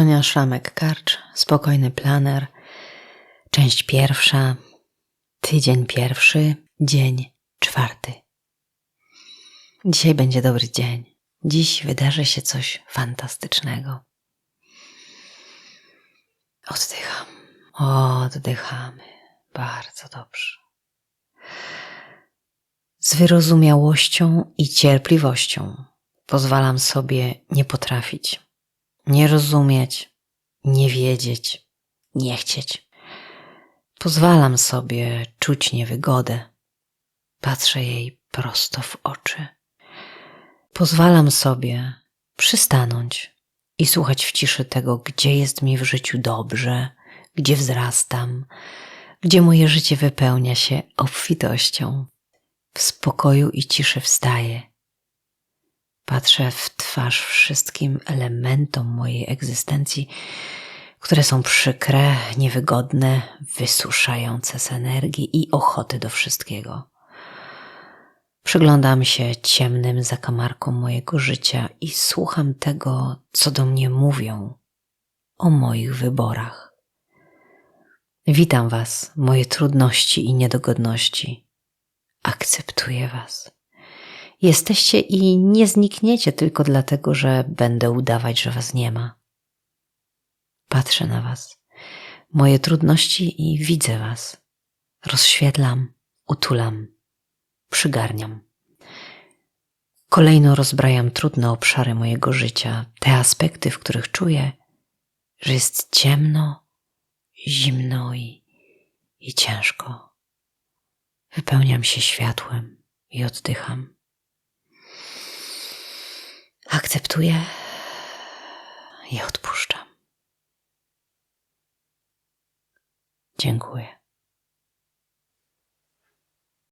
Sonia Szlamek-Karcz, Spokojny Planer, część pierwsza, tydzień pierwszy, dzień czwarty. Dzisiaj będzie dobry dzień. Dziś wydarzy się coś fantastycznego. Oddycham, oddychamy. Bardzo dobrze. Z wyrozumiałością i cierpliwością pozwalam sobie nie potrafić, nie rozumieć, nie wiedzieć, nie chcieć. Pozwalam sobie czuć niewygodę. Patrzę jej prosto w oczy. Pozwalam sobie przystanąć i słuchać w ciszy tego, gdzie jest mi w życiu dobrze, gdzie wzrastam, gdzie moje życie wypełnia się obfitością. W spokoju i ciszy wstaję. Patrzę w twarz wszystkim elementom mojej egzystencji, które są przykre, niewygodne, wysuszające z energii i ochoty do wszystkiego. Przyglądam się ciemnym zakamarkom mojego życia i słucham tego, co do mnie mówią o moich wyborach. Witam Was, moje trudności i niedogodności. Akceptuję Was. Jesteście i nie znikniecie tylko dlatego, że będę udawać, że Was nie ma. Patrzę na Was, moje trudności i widzę Was. Rozświetlam, utulam, przygarniam. Kolejno rozbrajam trudne obszary mojego życia, te aspekty, w których czuję, że jest ciemno, zimno i, i ciężko. Wypełniam się światłem i oddycham. Akceptuję i odpuszczam. Dziękuję.